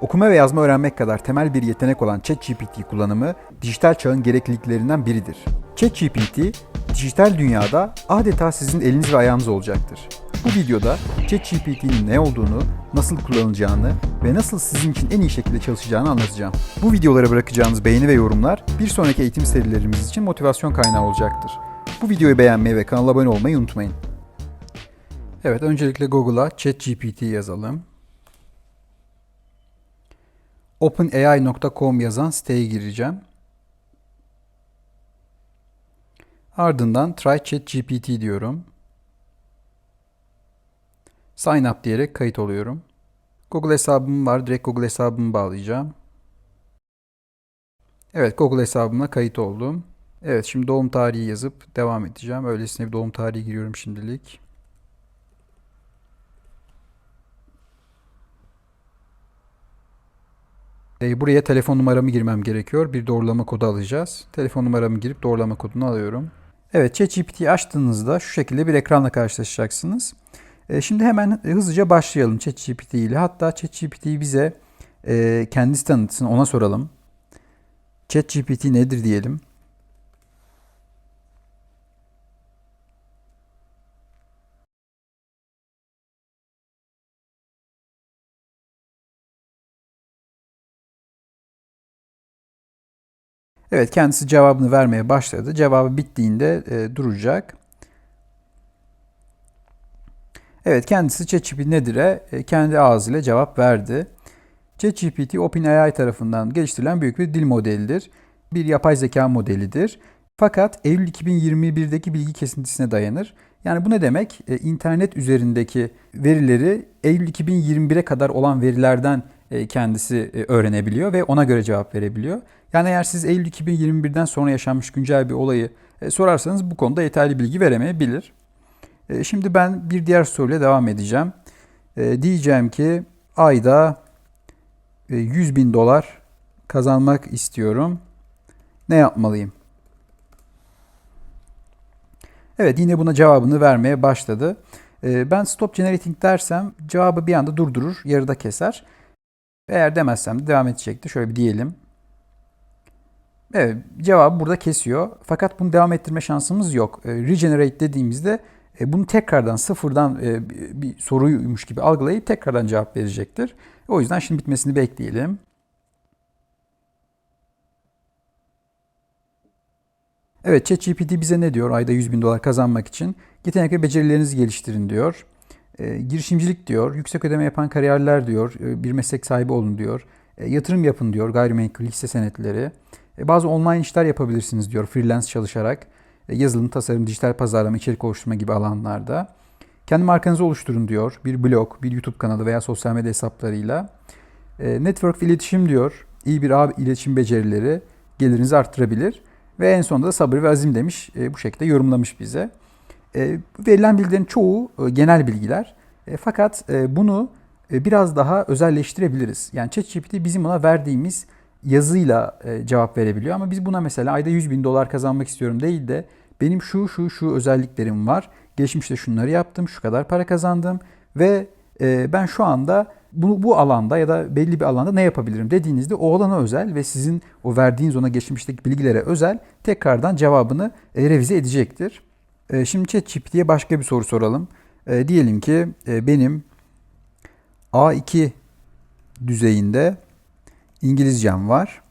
Okuma ve yazma öğrenmek kadar temel bir yetenek olan ChatGPT kullanımı dijital çağın gerekliliklerinden biridir. ChatGPT, dijital dünyada adeta sizin eliniz ve ayağınız olacaktır. Bu videoda ChatGPT'nin ne olduğunu, nasıl kullanılacağını ve nasıl sizin için en iyi şekilde çalışacağını anlatacağım. Bu videolara bırakacağınız beğeni ve yorumlar bir sonraki eğitim serilerimiz için motivasyon kaynağı olacaktır. Bu videoyu beğenmeyi ve kanala abone olmayı unutmayın. Evet, öncelikle Google'a ChatGPT yazalım. openai.com yazan siteye gireceğim. Ardından try ChatGPT diyorum. Sign up diyerek kayıt oluyorum. Google hesabım var. Direkt Google hesabımı bağlayacağım. Evet Google hesabımla kayıt oldum. Evet şimdi doğum tarihi yazıp devam edeceğim. Öylesine bir doğum tarihi giriyorum şimdilik. E, buraya telefon numaramı girmem gerekiyor. Bir doğrulama kodu alacağız. Telefon numaramı girip doğrulama kodunu alıyorum. Evet ChatGPT'yi açtığınızda şu şekilde bir ekranla karşılaşacaksınız. E, şimdi hemen hızlıca başlayalım ChatGPT ile. Hatta ChatGPT bize e, kendisi tanıtsın ona soralım. ChatGPT nedir diyelim. Evet kendisi cevabını vermeye başladı. Cevabı bittiğinde e, duracak. Evet kendisi ChatGPT nedir'e e, kendi ağzıyla cevap verdi. ChatGPT OpenAI tarafından geliştirilen büyük bir dil modelidir. Bir yapay zeka modelidir. Fakat Eylül 2021'deki bilgi kesintisine dayanır. Yani bu ne demek? E, internet üzerindeki verileri Eylül 2021'e kadar olan verilerden kendisi e, öğrenebiliyor ve ona göre cevap verebiliyor. Yani eğer siz Eylül 2021'den sonra yaşanmış güncel bir olayı e, sorarsanız bu konuda yeterli bilgi veremeyebilir. Şimdi ben bir diğer soruyla devam edeceğim. Diyeceğim ki ayda 100 bin dolar kazanmak istiyorum. Ne yapmalıyım? Evet yine buna cevabını vermeye başladı. Ben stop generating dersem cevabı bir anda durdurur, yarıda keser. Eğer demezsem de devam edecekti. Şöyle bir diyelim. Evet cevabı burada kesiyor. Fakat bunu devam ettirme şansımız yok. E, regenerate dediğimizde e, bunu tekrardan sıfırdan e, bir soruymuş gibi algılayıp tekrardan cevap verecektir. O yüzden şimdi bitmesini bekleyelim. Evet ChatGPT bize ne diyor ayda 100 bin dolar kazanmak için? Yetenek ve becerilerinizi geliştirin diyor. E, girişimcilik diyor, yüksek ödeme yapan kariyerler diyor, e, bir meslek sahibi olun diyor, e, yatırım yapın diyor, gayrimenkul hisse senetleri. E, bazı online işler yapabilirsiniz diyor freelance çalışarak. E, yazılım, tasarım, dijital pazarlama, içerik oluşturma gibi alanlarda. Kendi markanızı oluşturun diyor. Bir blog, bir YouTube kanalı veya sosyal medya hesaplarıyla. E, network iletişim diyor. İyi bir ağ iletişim becerileri gelirinizi arttırabilir. Ve en sonunda da sabır ve azim demiş. E, bu şekilde yorumlamış bize. E, verilen bilgilerin çoğu e, genel bilgiler. E, fakat bunu biraz daha özelleştirebiliriz. Yani ChatGPT bizim ona verdiğimiz yazıyla cevap verebiliyor. Ama biz buna mesela ayda 100 bin dolar kazanmak istiyorum değil de benim şu şu şu özelliklerim var. Geçmişte şunları yaptım, şu kadar para kazandım ve ben şu anda bu, bu alanda ya da belli bir alanda ne yapabilirim dediğinizde o alana özel ve sizin o verdiğiniz ona geçmişteki bilgilere özel tekrardan cevabını e, revize edecektir. E, şimdi ChatGPT'ye başka bir soru soralım. E, diyelim ki e, benim A2 düzeyinde İngilizcem var.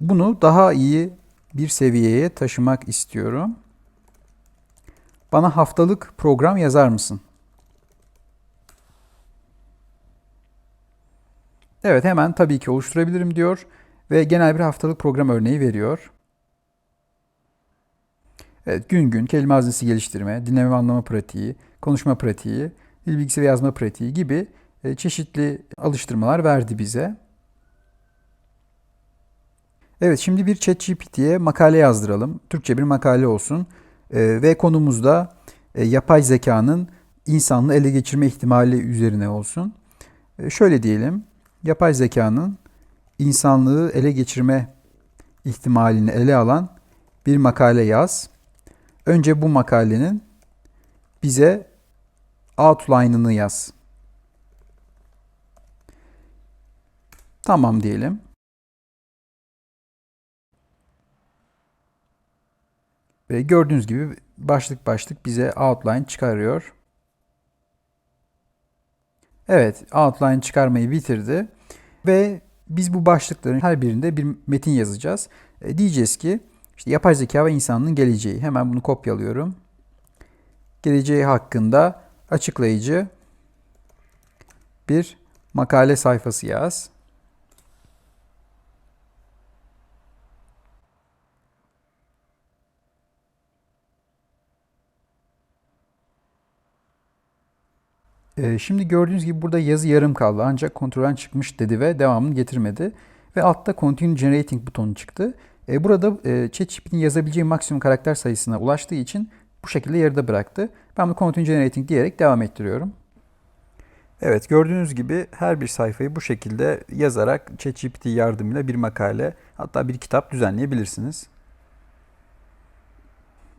Bunu daha iyi bir seviyeye taşımak istiyorum. Bana haftalık program yazar mısın? Evet hemen tabii ki oluşturabilirim diyor ve genel bir haftalık program örneği veriyor. Evet, gün gün kelime hazinesi geliştirme, dinleme ve anlama pratiği, konuşma pratiği, dil bilgisi ve yazma pratiği gibi e, çeşitli alıştırmalar verdi bize. Evet şimdi bir ChatGPT'ye makale yazdıralım. Türkçe bir makale olsun. E, ve konumuzda e, yapay zekanın insanlığı ele geçirme ihtimali üzerine olsun. şöyle diyelim. Yapay zekanın insanlığı ele geçirme ihtimalini ele alan bir makale yaz. Önce bu makalenin bize outline'ını yaz. Tamam diyelim. Ve gördüğünüz gibi başlık başlık bize outline çıkarıyor. Evet, outline çıkarmayı bitirdi. Ve biz bu başlıkların her birinde bir metin yazacağız. E, diyeceğiz ki işte yapay zeka ve insanlığın geleceği. Hemen bunu kopyalıyorum. Geleceği hakkında açıklayıcı bir makale sayfası yaz. Ee, şimdi gördüğünüz gibi burada yazı yarım kaldı ancak kontrolden çıkmış dedi ve devamını getirmedi. Ve altta Continue Generating butonu çıktı. Ee, burada e, ChatGPT'nin yazabileceği maksimum karakter sayısına ulaştığı için bu şekilde yarıda bıraktı. Ben bunu Continue Generating diyerek devam ettiriyorum. Evet gördüğünüz gibi her bir sayfayı bu şekilde yazarak ChatGPT yardımıyla bir makale hatta bir kitap düzenleyebilirsiniz.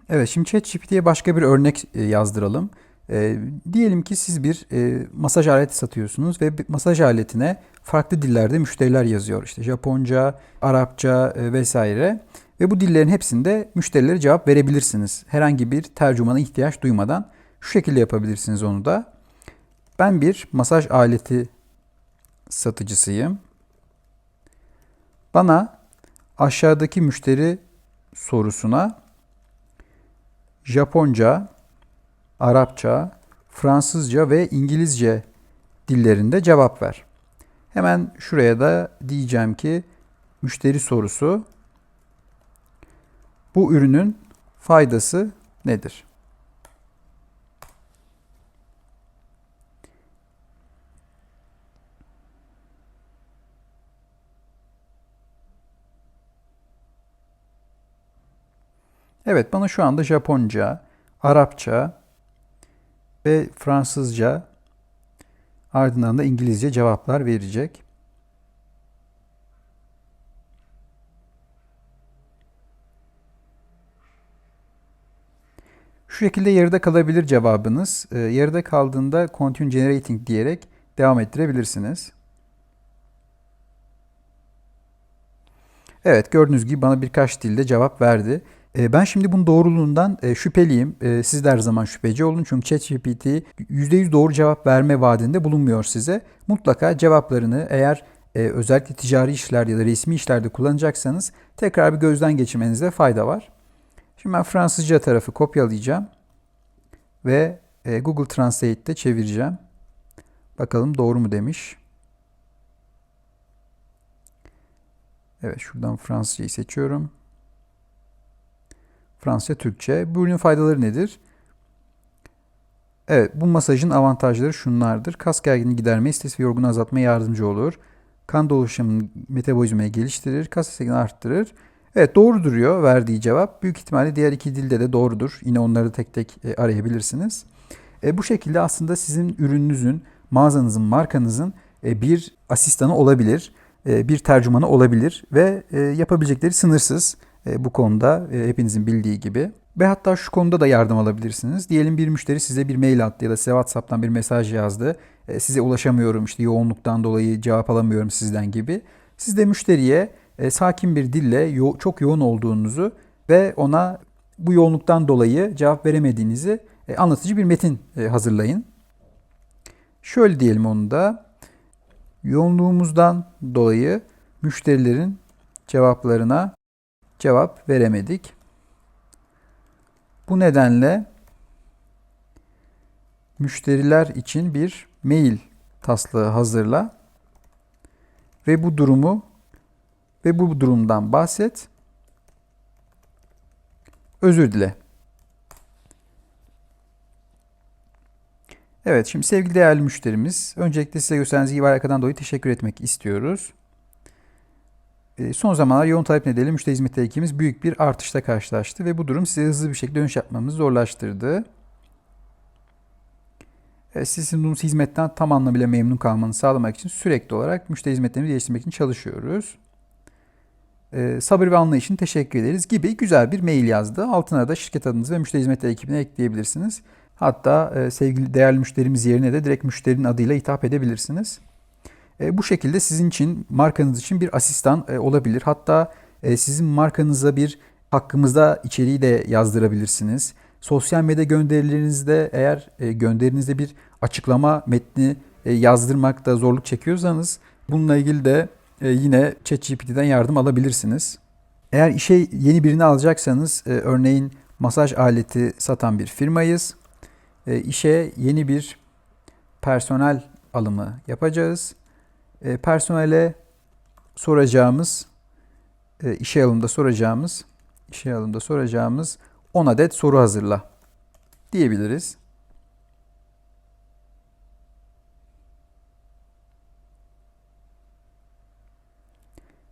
Evet şimdi ChatGPT'ye başka bir örnek e, yazdıralım. E, diyelim ki siz bir e, masaj aleti satıyorsunuz ve masaj aletine farklı dillerde müşteriler yazıyor. İşte Japonca, Arapça e, vesaire. Ve bu dillerin hepsinde müşterilere cevap verebilirsiniz. Herhangi bir tercümana ihtiyaç duymadan şu şekilde yapabilirsiniz onu da. Ben bir masaj aleti satıcısıyım. Bana aşağıdaki müşteri sorusuna Japonca, Arapça, Fransızca ve İngilizce dillerinde cevap ver. Hemen şuraya da diyeceğim ki müşteri sorusu bu ürünün faydası nedir? Evet bana şu anda Japonca, Arapça ve Fransızca ardından da İngilizce cevaplar verecek. Şu şekilde yarıda kalabilir cevabınız. Ee, yarıda kaldığında Continue Generating diyerek devam ettirebilirsiniz. Evet gördüğünüz gibi bana birkaç dilde cevap verdi. E, ben şimdi bunun doğruluğundan e, şüpheliyim. E, siz de her zaman şüpheci olun. Çünkü ChatGPT %100 doğru cevap verme vaadinde bulunmuyor size. Mutlaka cevaplarını eğer özellikle ticari işlerde ya da resmi işlerde kullanacaksanız tekrar bir gözden geçirmenizde fayda var. Şimdi ben Fransızca tarafı kopyalayacağım ve Google Translate'te çevireceğim. Bakalım doğru mu demiş. Evet şuradan Fransızcayı seçiyorum. Fransızca, Türkçe. Bu ürünün faydaları nedir? Evet, bu masajın avantajları şunlardır. Kas gerginliğini giderme, stres ve yorgunluğu azaltmaya yardımcı olur. Kan dolaşımını metabolizmayı geliştirir, kas istekini arttırır. Evet doğru duruyor verdiği cevap. Büyük ihtimalle diğer iki dilde de doğrudur. Yine onları tek tek e, arayabilirsiniz. E, bu şekilde aslında sizin ürününüzün, mağazanızın, markanızın e, bir asistanı olabilir, e, bir tercümanı olabilir ve yapabilecekleri sınırsız. E, bu konuda e, hepinizin bildiği gibi. Ve hatta şu konuda da yardım alabilirsiniz. Diyelim bir müşteri size bir mail attı ya da size WhatsApp'tan bir mesaj yazdı. E, size ulaşamıyorum işte yoğunluktan dolayı cevap alamıyorum sizden gibi. Siz de müşteriye sakin bir dille çok yoğun olduğunuzu ve ona bu yoğunluktan dolayı cevap veremediğinizi anlatıcı bir metin hazırlayın. Şöyle diyelim onu da. Yoğunluğumuzdan dolayı müşterilerin cevaplarına cevap veremedik. Bu nedenle müşteriler için bir mail taslağı hazırla ve bu durumu ve bu durumdan bahset. Özür dile. Evet şimdi sevgili değerli müşterimiz öncelikle size gösterdiğiniz iyi alakadan dolayı teşekkür etmek istiyoruz. Ee, son zamanlarda yoğun talep nedeniyle müşteri hizmeti ekibimiz büyük bir artışla karşılaştı ve bu durum size hızlı bir şekilde dönüş yapmamızı zorlaştırdı. Siz sunduğumuz hizmetten tam anlamıyla memnun kalmanızı sağlamak için sürekli olarak müşteri hizmetlerimizi geliştirmek için çalışıyoruz. Ee, sabır ve anlayışın teşekkür ederiz gibi güzel bir mail yazdı. Altına da şirket adınızı ve müşteri hizmetleri ekibine ekleyebilirsiniz. Hatta e, sevgili değerli müşterimiz yerine de direkt müşterinin adıyla hitap edebilirsiniz. E, bu şekilde sizin için, markanız için bir asistan e, olabilir. Hatta e, sizin markanıza bir hakkımızda içeriği de yazdırabilirsiniz. Sosyal medya gönderilerinizde eğer e, gönderinizde bir açıklama metni e, yazdırmakta zorluk çekiyorsanız bununla ilgili de e, yine ChatGPT'den yardım alabilirsiniz. Eğer işe yeni birini alacaksanız e, örneğin masaj aleti satan bir firmayız. E, işe yeni bir personel alımı yapacağız. E, personele soracağımız e, işe alımda soracağımız işe alımda soracağımız 10 adet soru hazırla diyebiliriz.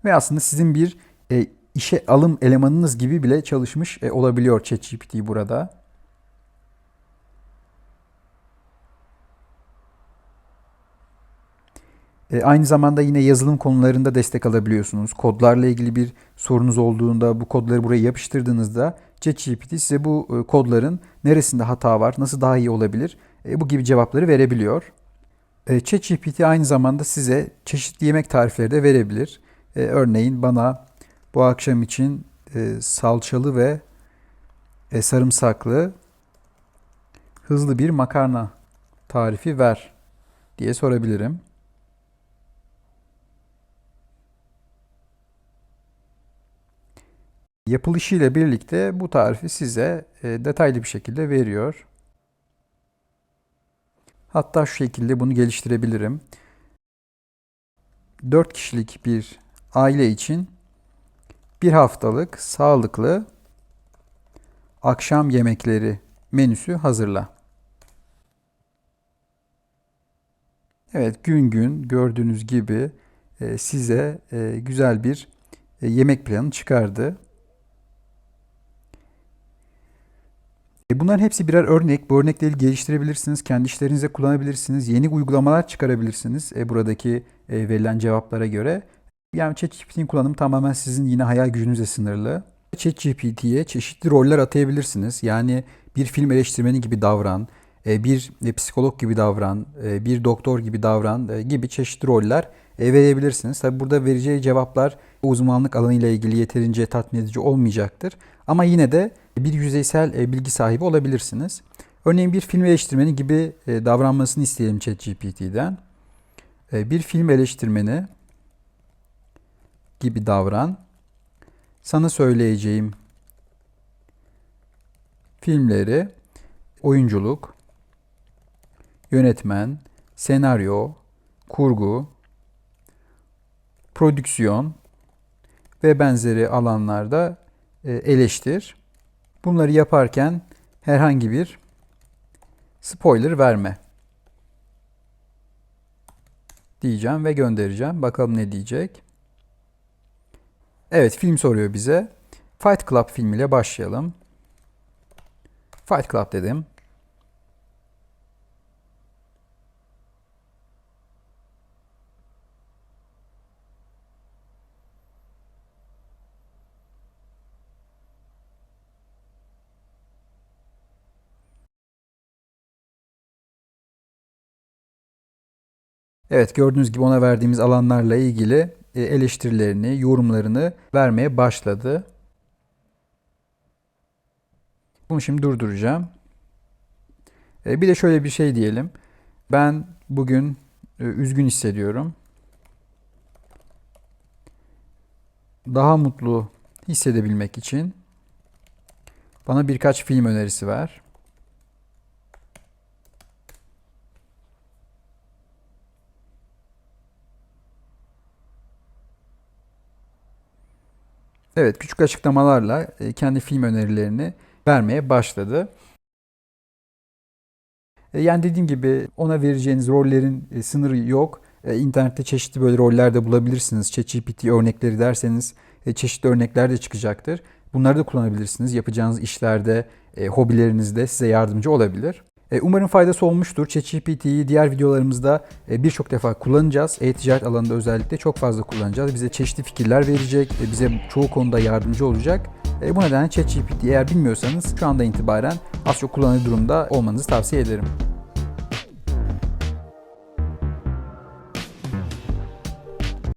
Ve aslında sizin bir e, işe alım elemanınız gibi bile çalışmış e, olabiliyor ChatGPT burada. E, aynı zamanda yine yazılım konularında destek alabiliyorsunuz. Kodlarla ilgili bir sorunuz olduğunda bu kodları buraya yapıştırdığınızda ChatGPT size bu e, kodların neresinde hata var, nasıl daha iyi olabilir e, bu gibi cevapları verebiliyor. E, ChatGPT aynı zamanda size çeşitli yemek tarifleri de verebilir. E, örneğin bana bu akşam için e, salçalı ve e, sarımsaklı hızlı bir makarna tarifi ver diye sorabilirim. Yapılışıyla birlikte bu tarifi size e, detaylı bir şekilde veriyor. Hatta şu şekilde bunu geliştirebilirim. 4 kişilik bir aile için bir haftalık sağlıklı akşam yemekleri menüsü hazırla. Evet gün gün gördüğünüz gibi e, size e, güzel bir yemek planı çıkardı. E, bunların hepsi birer örnek. Bu örnekleri geliştirebilirsiniz. Kendi işlerinize kullanabilirsiniz. Yeni uygulamalar çıkarabilirsiniz e, buradaki e, verilen cevaplara göre. Yani ChatGPT'nin kullanımı tamamen sizin yine hayal gücünüze sınırlı. ChatGPT'ye çeşitli roller atayabilirsiniz. Yani bir film eleştirmeni gibi davran, bir psikolog gibi davran, bir doktor gibi davran gibi çeşitli roller verebilirsiniz. Tabi burada vereceği cevaplar uzmanlık alanı ile ilgili yeterince tatmin edici olmayacaktır. Ama yine de bir yüzeysel e, bilgi sahibi olabilirsiniz. Örneğin bir film eleştirmeni gibi e, davranmasını isteyelim ChatGPT'den. E, bir film eleştirmeni gibi davran. Sana söyleyeceğim filmleri oyunculuk, yönetmen, senaryo, kurgu, prodüksiyon ve benzeri alanlarda eleştir. Bunları yaparken herhangi bir spoiler verme diyeceğim ve göndereceğim. Bakalım ne diyecek. Evet film soruyor bize. Fight Club filmiyle başlayalım. Fight Club dedim. Evet gördüğünüz gibi ona verdiğimiz alanlarla ilgili e, eleştirilerini, yorumlarını vermeye başladı. Bunu şimdi durduracağım. E, bir de şöyle bir şey diyelim. Ben bugün e, üzgün hissediyorum. Daha mutlu hissedebilmek için bana birkaç film önerisi ver. Evet, küçük açıklamalarla e, kendi film önerilerini vermeye başladı. E, yani dediğim gibi ona vereceğiniz rollerin e, sınırı yok. İnternette çeşitli böyle roller de bulabilirsiniz. ChatGPT örnekleri derseniz çeşitli örnekler de çıkacaktır. Bunları da kullanabilirsiniz. Yapacağınız işlerde, hobilerinizde size yardımcı olabilir. E, umarım faydası olmuştur. ChatGPT'yi diğer videolarımızda e, birçok defa kullanacağız. E-ticaret alanında özellikle çok fazla kullanacağız. Bize çeşitli fikirler verecek, e, bize çoğu konuda yardımcı olacak. Bu nedenle ChatGPT eğer bilmiyorsanız şu anda itibaren az çok kullanıcı durumda olmanızı tavsiye ederim.